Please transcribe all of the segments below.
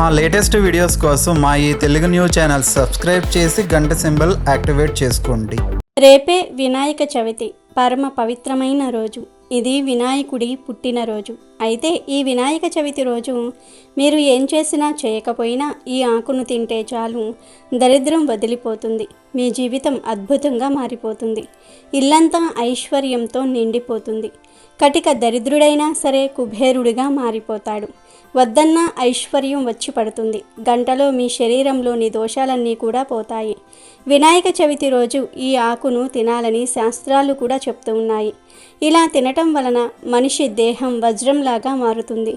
మా latest videos కోసం మా ఈ తెలుగు న్యూస్ ఛానల్ సబ్స్క్రైబ్ చేసి గంట సింబల్ యాక్టివేట్ చేసుకోండి. రేపే వినాయక చవితి పరమ పవిత్రమైన రోజు. ఇది వినాయకుడి పుట్టినరోజు. అయితే ఈ వినాయక చవితి రోజు మీరు ఏం చేసినా చేయకపోయినా ఈ ఆకును తింటే చాలు. దరిద్రం వదిలిపోతుంది. మీ జీవితం అద్భుతంగా మారిపోతుంది. ఇల్లంతా ఐశ్వర్యంతో నిండిపోతుంది. కటిక దరిద్రుడైనా సరే కుబేరుడిగా మారిపోతాడు. వద్దన్న ఐశ్వర్యం వచ్చి పడుతుంది. గంటలో మీ శరీరంలోని దోషాలన్నీ కూడా పోతాయి. వినాయక చవితి రోజు ఈ ఆకును తినాలని శాస్త్రాలు కూడా చెప్తూ ఉన్నాయి. ఇలా తినటం వలన మనిషి దేహం వజ్రంలాగా మారుతుంది.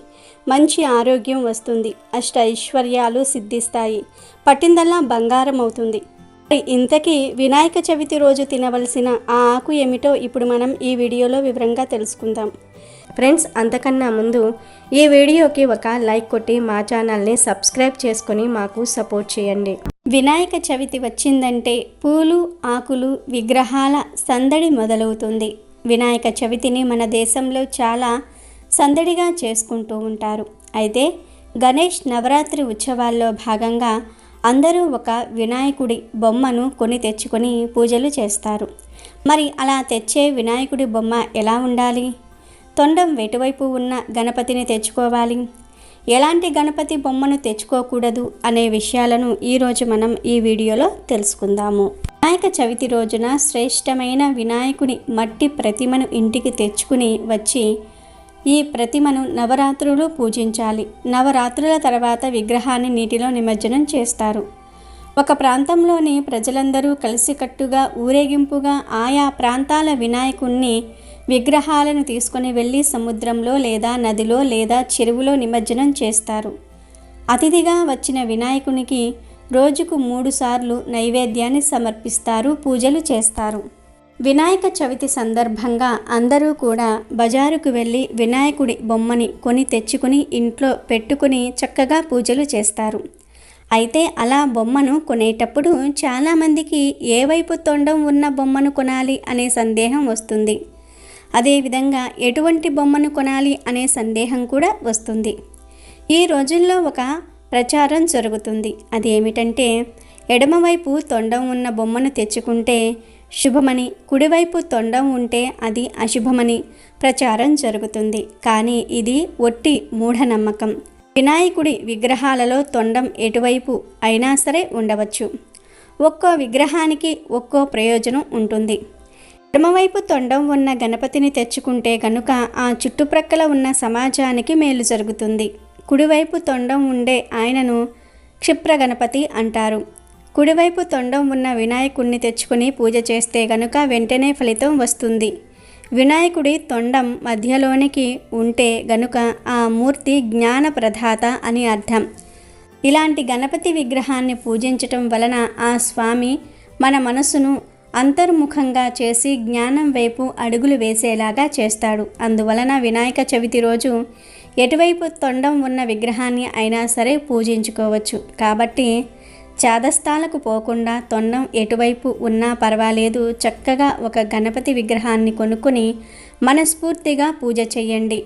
మంచి ఆరోగ్యం వస్తుంది. అష్ట ఐశ్వర్యాలు సిద్ధిస్తాయి. పట్టిందల్లా బంగారం అవుతుంది. ఇంతకీ వినాయక చవితి రోజు తినవలసిన ఆ ఆకు ఏమిటో ఇప్పుడు మనం ఈ వీడియోలో వివరంగా తెలుసుకుందాం. ఫ్రెండ్స్ అంతకన్నా ముందు ఈ వీడియోకి ఒక లైక్ కొట్టి మా ఛానల్ని సబ్స్క్రైబ్ చేసుకొని మాకు సపోర్ట్ చేయండి. వినాయక చవితి వచ్చిందంటే పూలు ఆకులు విగ్రహాల సందడి మొదలవుతుంది. వినాయక చవితిని మన దేశంలో చాలా సందడిగా చేసుకుంటూ ఉంటారు. అయితే గణేష్ నవరాత్రి ఉత్సవాల్లో భాగంగా అందరూ ఒక వినాయకుడి బొమ్మను కొని తెచ్చుకొని పూజలు చేస్తారు. మరి అలా తెచ్చే వినాయకుడి బొమ్మ ఎలా ఉండాలి? తొండం వెటువైపు ఉన్న గణపతిని తెచ్చుకోవాలి. ఎలాంటి గణపతి బొమ్మను తెచ్చుకోకూడదు అనే విషయాలను ఈరోజు మనం ఈ వీడియోలో తెలుసుకుందాము. వినాయక చవితి రోజున శ్రేష్టమైన వినాయకుని మట్టి ప్రతిమను ఇంటికి తెచ్చుకుని వచ్చి ఈ ప్రతిమను నవరాత్రులు పూజించాలి. నవరాత్రుల తర్వాత విగ్రహాన్ని నీటిలో నిమజ్జనం చేస్తారు. ఒక ప్రాంతంలోని ప్రజలందరూ కలిసికట్టుగా ఊరేగింపుగా ఆయా ప్రాంతాల వినాయకుణ్ణి విగ్రహాలను తీసుకొని వెళ్ళి సముద్రంలో లేదా నదిలో లేదా చెరువులో నిమజ్జనం చేస్తారు. అతిథిగా వచ్చిన వినాయకునికి రోజుకు మూడుసార్లు నైవేద్యాన్ని సమర్పిస్తారు పూజలు చేస్తారు. వినాయక చవితి సందర్భంగా అందరూ కూడా బజారుకు వెళ్ళి వినాయకుడి బొమ్మని కొని తెచ్చుకుని ఇంట్లో పెట్టుకుని చక్కగా పూజలు చేస్తారు. అయితే అలా బొమ్మను కొనేటప్పుడు చాలామందికి ఏ వైపు తొండం ఉన్న బొమ్మను కొనాలి అనే సందేహం వస్తుంది. అదేవిధంగా ఎటువంటి బొమ్మను కొనాలి అనే సందేహం కూడా వస్తుంది. ఈ రోజుల్లో ఒక ప్రచారం జరుగుతుంది. అదేమిటంటే ఎడమవైపు తొండం ఉన్న బొమ్మను తెచ్చుకుంటే శుభమని కుడివైపు తొండం ఉంటే అది అశుభమని ప్రచారం జరుగుతుంది. కానీ ఇది ఒట్టి మూఢనమ్మకం. వినాయకుడి విగ్రహాలలో తొండం ఎటువైపు అయినా సరే ఉండవచ్చు. ఒక్కో విగ్రహానికి ఒక్కో ప్రయోజనం ఉంటుంది. ఎడమవైపు తొండం ఉన్న గణపతిని తెచ్చుకుంటే గనుక ఆ చుట్టుప్రక్కల ఉన్న సమాజానికి మేలు జరుగుతుంది. కుడివైపు తొండం ఉండే ఆయనను క్షిప్ర గణపతి అంటారు. కుడివైపు తొండం ఉన్న వినాయకుడిని తెచ్చుకుని పూజ చేస్తే గనుక వెంటనే ఫలితం వస్తుంది. వినాయకుడి తొండం మధ్యలోనికి ఉంటే గనుక ఆ మూర్తి జ్ఞాన ప్రధాత అని అర్థం. ఇలాంటి గణపతి విగ్రహాన్ని పూజించటం వలన ఆ స్వామి మన మనసును అంతర్ముఖంగా చేసి జ్ఞానం వైపు అడుగులు వేసేలాగా చేస్తాడు. అందువలన వినాయక చవితి రోజు ఎటువైపు తొండం ఉన్న విగ్రహాన్ని అయినా సరే పూజించుకోవచ్చు. కాబట్టి చాదస్తాలకు పోకుండా తొండం ఎటువైపు ఉన్నా పర్వాలేదు. చక్కగా ఒక గణపతి విగ్రహాన్ని కొనుక్కుని మనస్ఫూర్తిగా పూజ చేయండి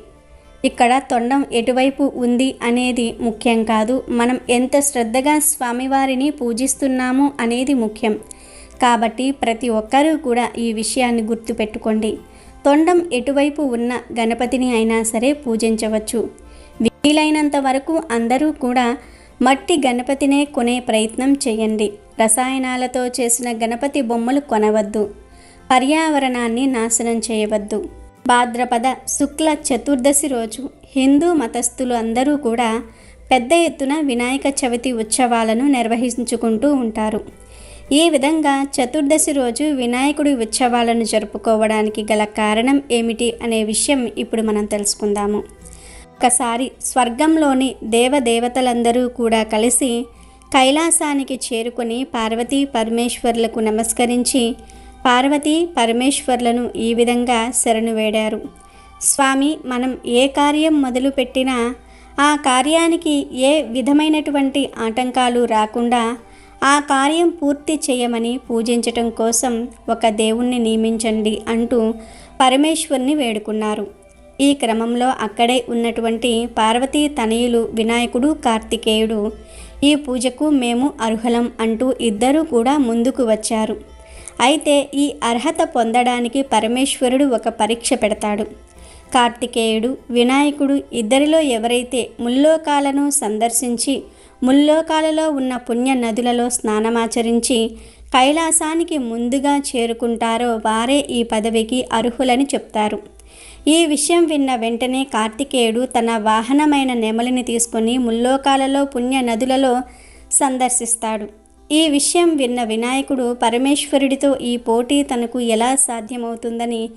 ఇక్కడ తొండం ఎటువైపు ఉంది అనేది ముఖ్యం కాదు. మనం ఎంత శ్రద్ధగా స్వామివారిని పూజిస్తున్నాము అనేది ముఖ్యం. కాబట్టి ప్రతి ఒక్కరూ కూడా ఈ విషయాన్ని గుర్తుపెట్టుకోండి. తొండం ఎటువైపు ఉన్న గణపతిని అయినా సరే పూజించవచ్చు. వీలైనంత వరకు అందరూ కూడా మట్టి గణపతినే కొనే ప్రయత్నం చేయండి. రసాయనాలతో చేసిన గణపతి బొమ్మలు కొనవద్దు. పర్యావరణాన్ని నాశనం చేయవద్దు. భాద్రపద శుక్ల చతుర్దశి రోజు హిందూ మతస్థులు అందరూ కూడా పెద్ద ఎత్తున వినాయక చవితి ఉత్సవాలను నిర్వహించుకుంటూ ఉంటారు. ఈ విధంగా చతుర్దశి రోజు వినాయకుడి ఉత్సవాలను జరుపుకోవడానికి గల కారణం ఏమిటి అనే విషయం ఇప్పుడు మనం తెలుసుకుందాము. ఒకసారి స్వర్గంలోని దేవదేవతలందరూ కూడా కలిసి కైలాసానికి చేరుకొని పార్వతీ పరమేశ్వర్లకు నమస్కరించి పార్వతీ పరమేశ్వర్లను ఈ విధంగా శరణు వేడారు. స్వామి మనం ఏ కార్యం మొదలుపెట్టినా ఆ కార్యానికి ఏ విధమైనటువంటి ఆటంకాలు రాకుండా ఆ కార్యం పూర్తి చేయమని పూజించటం కోసం ఒక దేవుణ్ణి నియమించండి అంటూ పరమేశ్వర్ని వేడుకున్నారు. ఈ క్రమంలో అక్కడే ఉన్నటువంటి పార్వతీ తనయులు వినాయకుడు కార్తికేయుడు ఈ పూజకు మేము అర్హులం అంటూ ఇద్దరూ కూడా ముందుకు వచ్చారు. అయితే ఈ అర్హత పొందడానికి పరమేశ్వరుడు ఒక పరీక్ష పెడతాడు. కార్తికేయుడు వినాయకుడు ఇద్దరిలో ఎవరైతే ముల్లోకాలను సందర్శించి ముల్లోకాలలో ఉన్న పుణ్య నదులలో స్నానమాచరించి కైలాసానికి ముందుగా చేరుకుంటారో వారే ఈ పదవికి అర్హులని చెప్తారు. ఈ విషయం విన్న వెంటనే కార్తికేయుడు తన వాహనమైన నెమలిని తీసుకొని ముల్లోకాలలో పుణ్య నదులలో సందర్శిస్తాడు. ఈ విషయం విన్న వినాయకుడు పరమేశ్వరుడితో ఈ పోటీ తనకు ఎలా సాధ్యమవుతుందని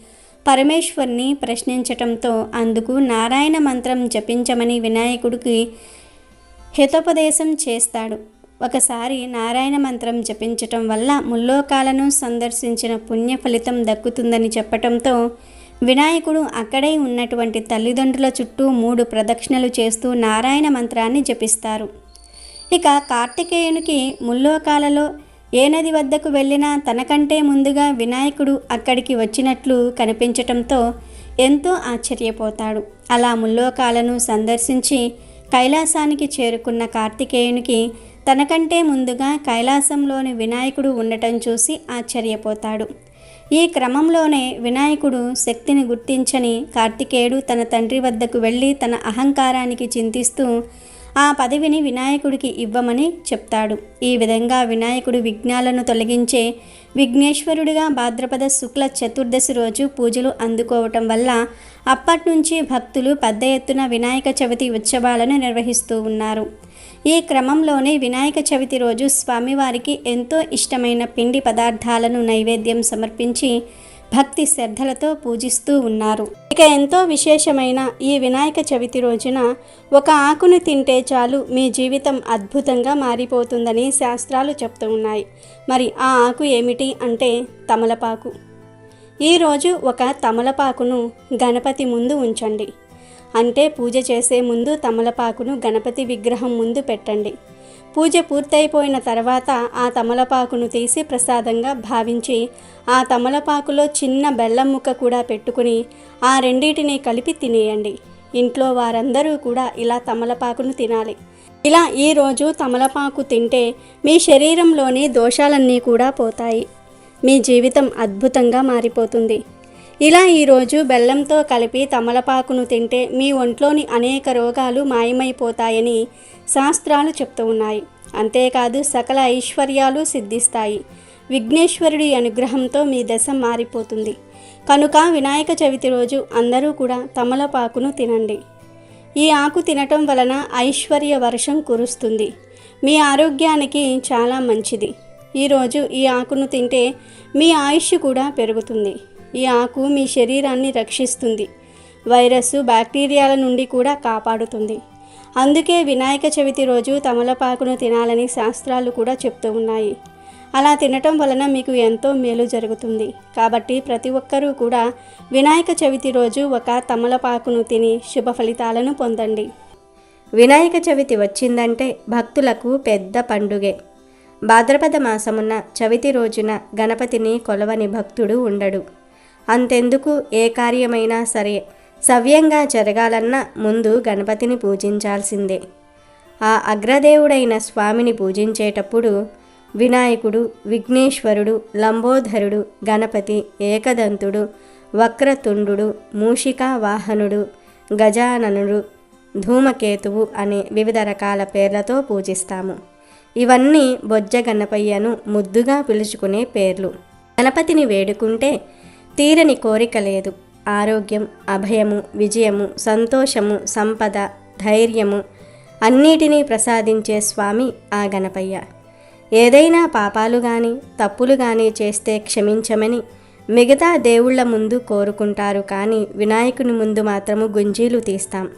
పరమేశ్వర్ని ప్రశ్నించటంతో అందుకు నారాయణ మంత్రం జపించమని వినాయకుడికి హితోపదేశం చేస్తాడు. ఒకసారి నారాయణ మంత్రం జపించటం వల్ల ముల్లోకాలను సందర్శించిన పుణ్య ఫలితం దక్కుతుందని చెప్పటంతో వినాయకుడు అక్కడే ఉన్నటువంటి తల్లిదండ్రుల చుట్టూ మూడు ప్రదక్షిణలు చేస్తూ నారాయణ మంత్రాన్ని జపిస్తారు. ఇక కార్తికేయునికి ముల్లోకాలలో ఏ నది వద్దకు వెళ్ళినా తనకంటే ముందుగా వినాయకుడు అక్కడికి వచ్చినట్లు కనిపించటంతో ఎంతో ఆశ్చర్యపోతాడు. అలా ముల్లోకాలను సందర్శించి కైలాసానికి చేరుకున్న కార్తికేయునికి తనకంటే ముందుగా కైలాసంలోని వినాయకుడు ఉండటం చూసి ఆశ్చర్యపోతాడు. ఈ క్రమంలోనే వినాయకుడు శక్తిని గుర్తించని కార్తికేయుడు తన తండ్రి వద్దకు వెళ్ళి తన అహంకారానికి చింతిస్తూ ఆ పదవిని వినాయకుడికి ఇవ్వమని చెప్తాడు. ఈ విధంగా వినాయకుడు విఘ్నాలను తొలగించే విఘ్నేశ్వరుడిగా భాద్రపద శుక్ల చతుర్దశి రోజు పూజలు అందుకోవటం వల్ల అప్పటి నుంచి భక్తులు పెద్ద ఎత్తున వినాయక చవితి ఉత్సవాలను నిర్వహిస్తూ ఉన్నారు. ఈ క్రమంలోనే వినాయక చవితి రోజు స్వామివారికి ఎంతో ఇష్టమైన పిండి పదార్థాలను నైవేద్యం సమర్పించి భక్తి శ్రద్ధలతో పూజిస్తూ ఉన్నారు. ఇక ఎంతో విశేషమైన ఈ వినాయక చవితి రోజున ఒక ఆకును తింటే చాలు మీ జీవితం అద్భుతంగా మారిపోతుందని శాస్త్రాలు చెప్తూ ఉన్నాయి. మరి ఆ ఆకు ఏమిటి అంటే తమలపాకు. ఈరోజు ఒక తమలపాకును గణపతి ముందు ఉంచండి. అంటే పూజ చేసే ముందు తమలపాకును గణపతి విగ్రహం ముందు పెట్టండి. పూజ పూర్తయిపోయిన తర్వాత ఆ తమలపాకును తీసి ప్రసాదంగా భావించి ఆ తమలపాకులో చిన్న బెల్లం ముక్క కూడా పెట్టుకుని ఆ రెండింటిని కలిపి తినేయండి. ఇంట్లో వారందరూ కూడా ఇలా తమలపాకును తినాలి. ఇలా ఈరోజు తమలపాకు తింటే మీ శరీరంలోని దోషాలన్నీ కూడా పోతాయి. మీ జీవితం అద్భుతంగా మారిపోతుంది. ఇలా ఈరోజు బెల్లంతో కలిపి తమలపాకును తింటే మీ ఒంట్లోని అనేక రోగాలు మాయమైపోతాయని శాస్త్రాలు చెప్తూ ఉన్నాయి. అంతేకాదు సకల ఐశ్వర్యాలు సిద్ధిస్తాయి. విఘ్నేశ్వరుడి అనుగ్రహంతో మీ దశ మారిపోతుంది. కనుక వినాయక చవితి రోజు అందరూ కూడా తమలపాకును తినండి. ఈ ఆకు తినటం వలన ఐశ్వర్య వర్షం కురుస్తుంది. మీ ఆరోగ్యానికి చాలా మంచిది. ఈరోజు ఈ ఆకును తింటే మీ ఆయుష్ కూడా పెరుగుతుంది. ఈ ఆకు మీ శరీరాన్ని రక్షిస్తుంది. వైరస్ బ్యాక్టీరియాల నుండి కూడా కాపాడుతుంది. అందుకే వినాయక చవితి రోజు తమలపాకును తినాలని శాస్త్రాలు కూడా చెప్తూ ఉన్నాయి. అలా తినటం వలన మీకు ఎంతో మేలు జరుగుతుంది. కాబట్టి ప్రతి ఒక్కరూ కూడా వినాయక చవితి రోజు ఒక తమలపాకును తిని శుభ ఫలితాలను పొందండి. వినాయక చవితి వచ్చిందంటే భక్తులకు పెద్ద పండుగే. భాద్రపద మాసమున్న చవితి రోజున గణపతిని కొలవని భక్తుడు ఉండడు. అంతెందుకు ఏ కార్యమైనా సరే సవ్యంగా జరగాలన్నా ముందు గణపతిని పూజించాల్సిందే. ఆ అగ్రదేవుడైన స్వామిని పూజించేటప్పుడు వినాయకుడు విఘ్నేశ్వరుడు లంబోధరుడు గణపతి ఏకదంతుడు వక్రతుండు మూషికా వాహనుడు గజాననుడు ధూమకేతువు అనే వివిధ రకాల పేర్లతో పూజిస్తాము. ఇవన్నీ బొజ్జ గణపయ్యను ముద్దుగా పిలుచుకునే పేర్లు. గణపతిని వేడుకుంటే తీరని కోరిక లేదు. ఆరోగ్యం అభయము విజయము సంతోషము సంపద ధైర్యము అన్నిటినీ ప్రసాదించే స్వామి ఆ గణపయ్య. ఏదైనా పాపాలు కానీ తప్పులు కానీ చేస్తే క్షమించమని మిగతా దేవుళ్ళ ముందు కోరుకుంటారు కానీ వినాయకుని ముందు మాత్రము గుంజీలు తీస్తాం.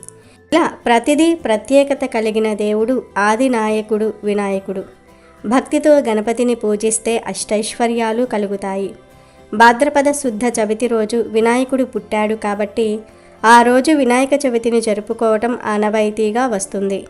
ఇలా ప్రతిదీ ప్రత్యేకత కలిగిన దేవుడు ఆది నాయకుడు వినాయకుడు. భక్తితో గణపతిని పూజిస్తే అష్టైశ్వర్యాలు కలుగుతాయి. భాద్రపద శుద్ధ చవితి రోజు వినాయకుడు పుట్టాడు కాబట్టి ఆ రోజు వినాయక చవితిని జరుపుకోవటం ఆనవాయితీగా వస్తుంది.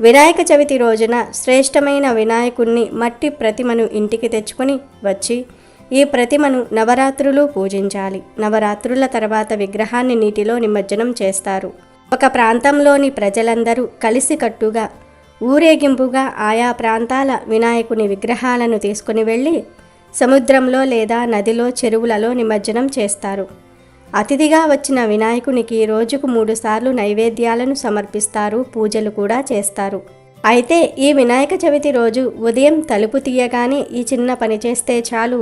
వినాయక చవితి రోజున శ్రేష్టమైన వినాయకుణ్ణి మట్టి ప్రతిమను ఇంటికి తెచ్చుకొని వచ్చి ఈ ప్రతిమను నవరాత్రులు పూజించాలి. నవరాత్రుల తర్వాత విగ్రహాన్ని నీటిలో నిమజ్జనం చేస్తారు. ఒక ప్రాంతంలోని ప్రజలందరూ కలిసికట్టుగా ఊరేగింపుగా ఆయా ప్రాంతాల వినాయకుని విగ్రహాలను తీసుకుని వెళ్ళి సముద్రంలో లేదా నదిలో చెరువులలో నిమజ్జనం చేస్తారు. అతిథిగా వచ్చిన వినాయకునికి రోజుకు మూడుసార్లు నైవేద్యాలను సమర్పిస్తారు పూజలు కూడా చేస్తారు. అయితే ఈ వినాయక చవితి రోజు ఉదయం తలుపు తీయగానే ఈ చిన్న పని చేస్తే చాలు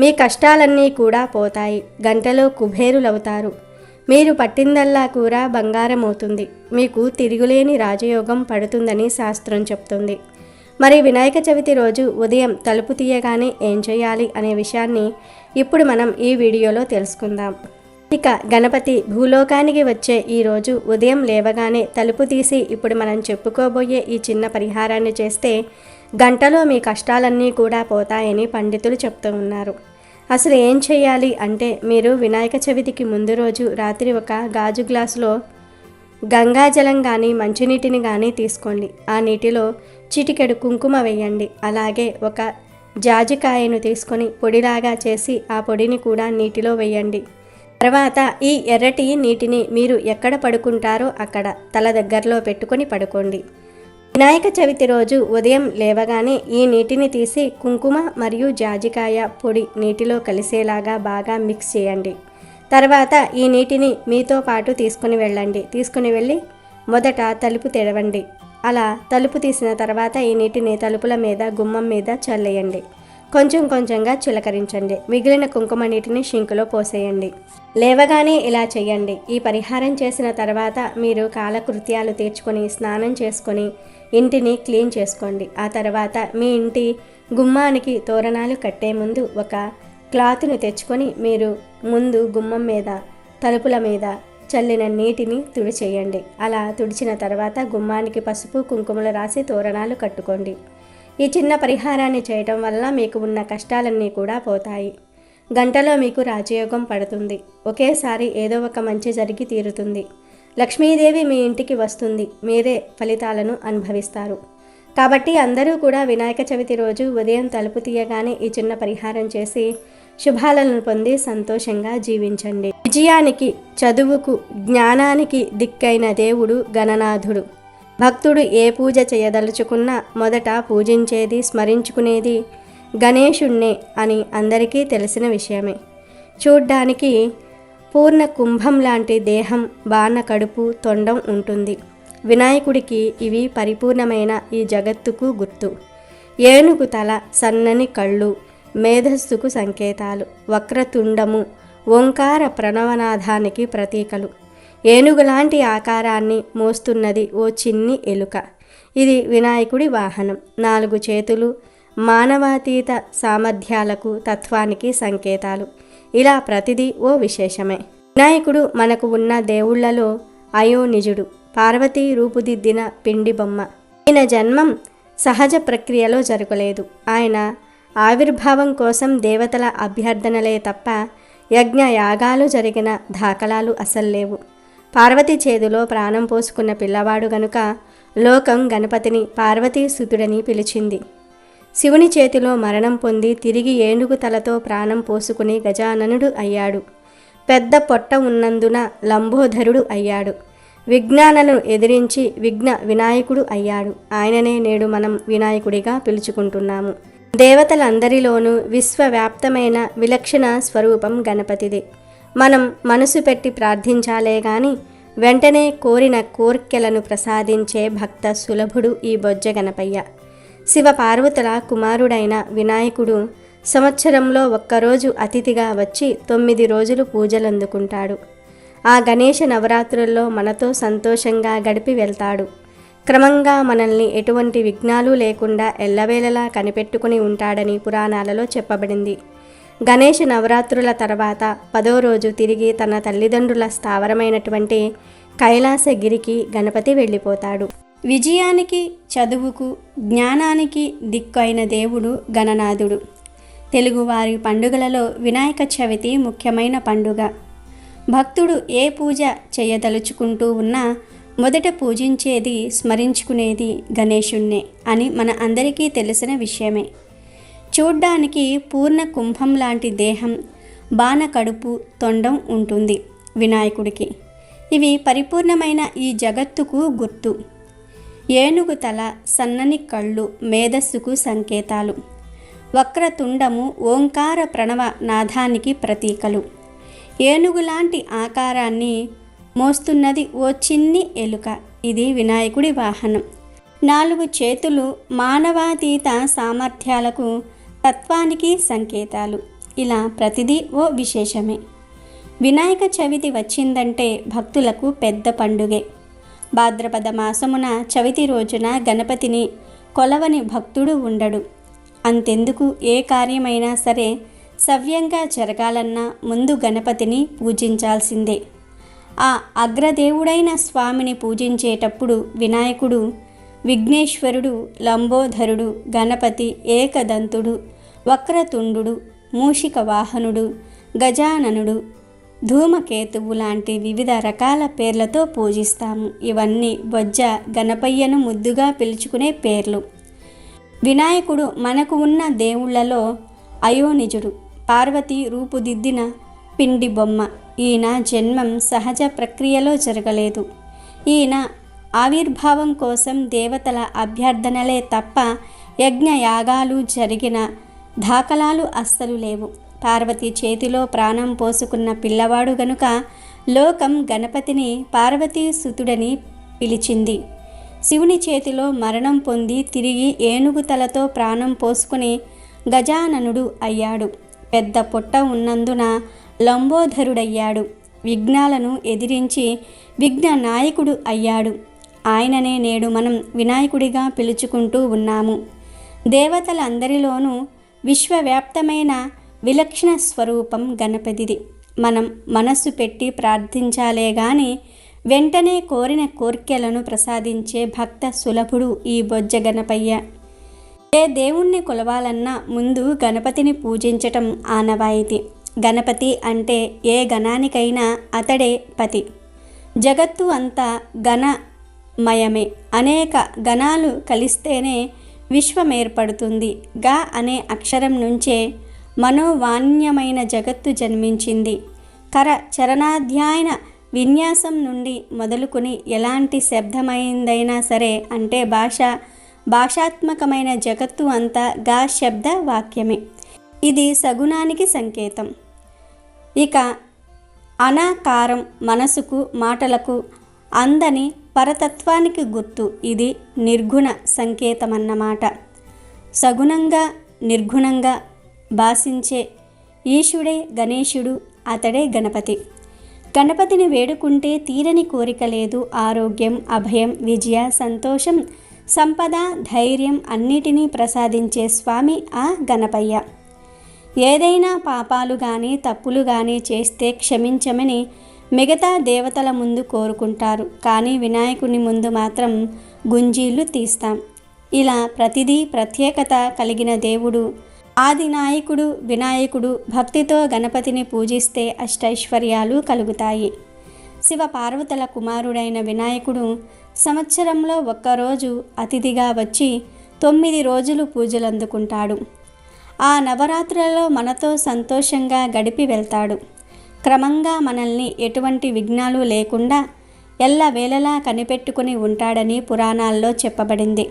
మీ కష్టాలన్నీ కూడా పోతాయి గంటలో కుబేరులవుతారు. మీరు పట్టిందల్లా కూర బంగారం అవుతుంది మీకు తిరుగులేని రాజయోగం పడుతుందని శాస్త్రం చెప్తుంది. మరి వినాయక చవితి రోజు ఉదయం తలుపు తీయగానే ఏం చేయాలి అనే విషయాన్ని ఇప్పుడు మనం ఈ వీడియోలో తెలుసుకుందాం. ఇక గణపతి భూలోకానికి వచ్చే ఈ రోజు ఉదయం లేవగానే తలుపు తీసి ఇప్పుడు మనం చెప్పుకోబోయే ఈ చిన్న పరిహారాన్ని చేస్తే గంటలో మీ కష్టాలన్నీ కూడా పోతాయని పండితులు చెప్తూ ఉన్నారు. అసలు ఏం చేయాలి అంటే మీరు వినాయక చవితికి ముందు రోజు రాత్రి ఒక గాజు గ్లాసులో గంగాజలం కానీ మంచినీటిని కానీ తీసుకోండి. ఆ నీటిలో చిటికెడు కుంకుమ వేయండి. అలాగే ఒక జాజికాయను తీసుకొని పొడిలాగా చేసి ఆ పొడిని కూడా నీటిలో వేయండి. తర్వాత ఈ ఎర్రటి నీటిని మీరు ఎక్కడ పడుకుంటారో అక్కడ తల దగ్గరలో పెట్టుకొని పడుకోండి. వినాయక చవితి రోజు ఉదయం లేవగానే ఈ నీటిని తీసి కుంకుమ మరియు జాజికాయ పొడి నీటిలో కలిసేలాగా బాగా మిక్స్ చేయండి. తర్వాత ఈ నీటిని మీతో పాటు తీసుకుని వెళ్ళండి. తీసుకుని వెళ్ళి మొదట తలుపు తెరవండి. అలా తలుపు తీసిన తర్వాత ఈ నీటిని తలుపుల మీద గుమ్మం మీద చల్లేయండి. కొంచెం కొంచెంగా చిలకరించండి. మిగిలిన కుంకుమ నీటిని షింకులో పోసేయండి. లేవగానే ఇలా చేయండి ఈ పరిహారం చేసిన తర్వాత మీరు కాలకృత్యాలు తీర్చుకొని స్నానం చేసుకొని ఇంటిని క్లీన్ చేసుకోండి. ఆ తర్వాత మీ ఇంటి గుమ్మానికి తోరణాలు కట్టే ముందు ఒక క్లాత్ను తెచ్చుకొని మీరు ముందు గుమ్మం మీద తలుపుల మీద చల్లిన నీటిని తుడిచేయండి. అలా తుడిచిన తర్వాత గుమ్మానికి పసుపు కుంకుమలు రాసి తోరణాలు కట్టుకోండి. ఈ చిన్న పరిహారాన్ని చేయటం వల్ల మీకు ఉన్న కష్టాలన్నీ కూడా పోతాయి. గంటలో మీకు రాజయోగం పడుతుంది. ఒకేసారి ఏదో ఒక మంచి జరిగి తీరుతుంది. లక్ష్మీదేవి మీ ఇంటికి వస్తుంది. మీరే ఫలితాలను అనుభవిస్తారు. కాబట్టి అందరూ కూడా వినాయక చవితి రోజు ఉదయం తలుపు తీయగానే ఈ చిన్న పరిహారం చేసి శుభాలను పొంది సంతోషంగా జీవించండి. విజయానికి చదువుకు జ్ఞానానికి దిక్కైన దేవుడు గణనాథుడు. భక్తుడు ఏ పూజ చేయదలుచుకున్నా మొదట పూజించేది స్మరించుకునేది గణేశుణ్ణే అని అందరికీ తెలిసిన విషయమే. చూడ్డానికి పూర్ణ కుంభం లాంటి దేహం బాణ కడుపు తొండం ఉంటుంది. వినాయకుడికి ఇవి పరిపూర్ణమైన ఈ జగత్తుకు గుర్తు. ఏనుగు తల సన్నని కళ్ళు మేధస్సుకు సంకేతాలు. వక్రతుండము ఓంకార ప్రణవనాథానికి ప్రతీకలు. ఏనుగులాంటి ఆకారాన్ని మోస్తున్నది ఓ చిన్ని ఎలుక. ఇది వినాయకుడి వాహనం. నాలుగు చేతులు మానవాతీత సామర్థ్యాలకు తత్వానికి సంకేతాలు. ఇలా ప్రతిదీ ఓ విశేషమే. వినాయకుడు మనకు ఉన్న దేవుళ్ళలో అయోనిజుడు పార్వతీ రూపుదిద్దిన పిండి బొమ్మ ఈయన జన్మం సహజ ప్రక్రియలో జరగలేదు. ఆయన ఆవిర్భావం కోసం దేవతల అభ్యర్థనలే తప్ప యజ్ఞ యాగాలు జరిగిన దాఖలాలు అసలు లేవు. పార్వతి చేతిలో ప్రాణం పోసుకున్న పిల్లవాడు గనుక లోకం గణపతిని పార్వతీసుతుడని పిలిచింది. శివుని చేతిలో మరణం పొంది తిరిగి ఏనుగు తలతో ప్రాణం పోసుకుని గజాననుడు అయ్యాడు. పెద్ద పొట్ట ఉన్నందున లంబోధరుడు అయ్యాడు. విజ్ఞానలను ఎదిరించి విఘ్న వినాయకుడు అయ్యాడు. ఆయననే నేడు మనం వినాయకుడిగా పిలుచుకుంటున్నాము. దేవతలందరిలోనూ విశ్వవ్యాప్తమైన విలక్షణ స్వరూపం గణపతిది. మనం మనసు పెట్టి ప్రార్థించాలే గాని వెంటనే కోరిన కోర్కెలను ప్రసాదించే భక్త సులభుడు ఈ బొజ్జ గణపయ్య. శివ పార్వతుల కుమారుడైన వినాయకుడు సంవత్సరంలో ఒక్కరోజు అతిథిగా వచ్చి తొమ్మిది రోజులు పూజలందుకుంటాడు. ఆ గణేష నవరాత్రుల్లో మనతో సంతోషంగా గడిపి వెళ్తాడు. క్రమంగా మనల్ని ఎటువంటి విఘ్నాలు లేకుండా ఎల్లవేళలా కనిపెట్టుకుని ఉంటాడని పురాణాలలో చెప్పబడింది. గణేష నవరాత్రుల తర్వాత పదో రోజు తిరిగి తన తల్లిదండ్రుల స్థావరమైనటువంటి కైలాసగిరికి గణపతి వెళ్ళిపోతాడు. విజయానికి చదువుకు జ్ఞానానికి దిక్కు అయిన దేవుడు గణనాథుడు. తెలుగువారి పండుగలలో వినాయక చవితి ముఖ్యమైన పండుగ. భక్తుడు ఏ పూజ చేయదలుచుకుంటూ ఉన్నా మొదట పూజించేది స్మరించుకునేది గణేశుణ్ణే అని మన అందరికీ తెలిసిన విషయమే. చూడ్డానికి పూర్ణ కుంభం లాంటి దేహం బాణ కడుపు తొండం ఉంటుంది వినాయకుడికి. ఇవి పరిపూర్ణమైన ఈ జగత్తుకు గుర్తు. ఏనుగు తల సన్నని కళ్ళు మేధస్సుకు సంకేతాలు. వక్రతుండము ఓంకార ప్రణవ నాదానికి ప్రతీకలు. ఏనుగులాంటి ఆకారాన్ని మోస్తున్నది ఓ చిన్ని ఎలుక. ఇది వినాయకుడి వాహనం. నాలుగు చేతులు మానవాతీత సామర్థ్యాలకు తత్వానికి సంకేతాలు. ఇలా ప్రతిదీ ఓ విశేషమే. వినాయక చవితి వచ్చిందంటే భక్తులకు పెద్ద పండుగే. భాద్రపద మాసమున చవితి రోజున గణపతిని కొలవని భక్తుడు ఉండడు. అంతెందుకు ఏ కార్యమైనా సరే సవ్యంగా జరగాలన్నా ముందు గణపతిని పూజించాల్సిందే. ఆ అగ్రదేవుడైన స్వామిని పూజించేటప్పుడు వినాయకుడు విఘ్నేశ్వరుడు లంబోధరుడు గణపతి ఏకదంతుడు వక్రతుండు మూషిక వాహనుడు గజాననుడు ధూమకేతువు లాంటి వివిధ రకాల పేర్లతో పూజిస్తాము. ఇవన్నీ బొజ్జ గణపయ్యను ముద్దుగా పిలుచుకునే పేర్లు. వినాయకుడు మనకు ఉన్న దేవుళ్ళలో అయోనిజుడు పార్వతి రూపుదిద్దిన పిండి బొమ్మ. ఈయన జన్మం సహజ ప్రక్రియలో జరగలేదు. ఈయన ఆవిర్భావం కోసం దేవతల అభ్యర్థనలే తప్ప యజ్ఞ యాగాలు జరిగిన దాఖలాలు అస్సలు లేవు. పార్వతి చేతిలో ప్రాణం పోసుకున్న పిల్లవాడు గనుక లోకం గణపతిని పార్వతీ సుతుడని పిలిచింది. శివుని చేతిలో మరణం పొంది తిరిగి ఏనుగు తలతో ప్రాణం పోసుకుని గజాననుడు అయ్యాడు. పెద్ద పొట్ట ఉన్నందున లంబోధరుడయ్యాడు. విఘ్నాలను ఎదిరించి విఘ్న నాయకుడు అయ్యాడు. ఆయననే నేడు మనం వినాయకుడిగా పిలుచుకుంటూ ఉన్నాము. దేవతలందరిలోనూ విశ్వవ్యాప్తమైన విలక్షణ స్వరూపం గణపతిది. మనం మనస్సు పెట్టి ప్రార్థించాలే గాని వెంటనే కోరిన కోర్కెలను ప్రసాదించే భక్త సులభుడు ఈ బొజ్జ గణపయ్య. ఏ దేవుణ్ణి కొలవాలన్నా ముందు గణపతిని పూజించటం ఆనవాయితీ. గణపతి అంటే ఏ గణానికైనా అతడే పతి. జగత్తు అంతా గణమయమే అనేక గణాలు కలిస్తేనే విశ్వం ఏర్పడుతుంది. గా అనే అక్షరం నుంచే మనోవాణ్యమైన జగత్తు జన్మించింది. కర చరణాధ్యాయన విన్యాసం నుండి మొదలుకొని ఎలాంటి శబ్దమైందైనా సరే అంటే భాష భాషాత్మకమైన జగత్తు అంతా గా శబ్ద వాక్యమే. ఇది సగుణానికి సంకేతం. ఇక అనాకారం మనసుకు మాటలకు అందని పరతత్వానికి గుర్తు. ఇది నిర్గుణ సంకేతమన్నమాట. సగుణంగా నిర్గుణంగా భాషించే ఈశుడే గణేశుడు అతడే గణపతి. గణపతిని వేడుకుంటే తీరని కోరిక లేదు. ఆరోగ్యం అభయం విజయ సంతోషం సంపద ధైర్యం అన్నిటినీ ప్రసాదించే స్వామి ఆ గణపయ్య. ఏదైనా పాపాలు కానీ తప్పులు కానీ చేస్తే క్షమించమని మిగతా దేవతల ముందు కోరుకుంటారు. కానీ వినాయకుని ముందు మాత్రం గుంజీళ్ళు తీస్తాం. ఇలా ప్రతిదీ ప్రత్యేకత కలిగిన దేవుడు ఆది నాయకుడు వినాయకుడు భక్తితో గణపతిని పూజిస్తే అష్టైశ్వర్యాలు కలుగుతాయి. శివ పార్వతుల కుమారుడైన వినాయకుడు సంవత్సరంలో ఒక్కరోజు అతిథిగా వచ్చి తొమ్మిది రోజులు పూజలు అందుకుంటాడు ఆ నవరాత్రులలో మనతో సంతోషంగా గడిపి వెళ్తాడు. క్రమంగా మనల్ని ఎటువంటి విఘ్నాలు లేకుండా ఎల్లవేళలా కనిపెట్టుకుని ఉంటాడని పురాణాల్లో చెప్పబడింది.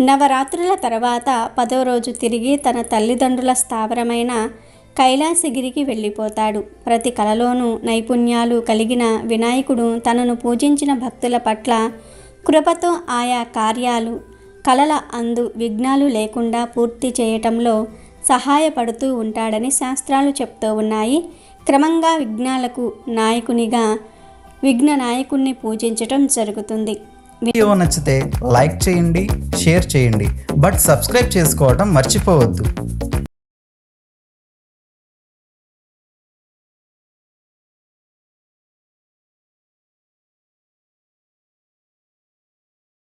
నవరాత్రుల తర్వాత పదో రోజు తిరిగి తన తల్లిదండ్రుల స్థావరమైన కైలాసగిరికి వెళ్ళిపోతాడు. ప్రతి కళలోనూ నైపుణ్యాలు కలిగిన వినాయకుడు తనను పూజించిన భక్తుల పట్ల కృపతో ఆయా కార్యాలు కళల అందు విఘ్నాలు లేకుండా పూర్తి చేయటంలో సహాయపడుతూ ఉంటాడని శాస్త్రాలు చెప్తూ ఉన్నాయి. క్రమంగా విఘ్నాలకు నాయకునిగా విఘ్న నాయకుణ్ణి పూజించటం జరుగుతుంది. వీడియో నచ్చితే లైక్ చేయండి షేర్ చేయండి బట్ సబ్స్క్రైబ్ చేసుకోవడం మర్చిపోవద్దు.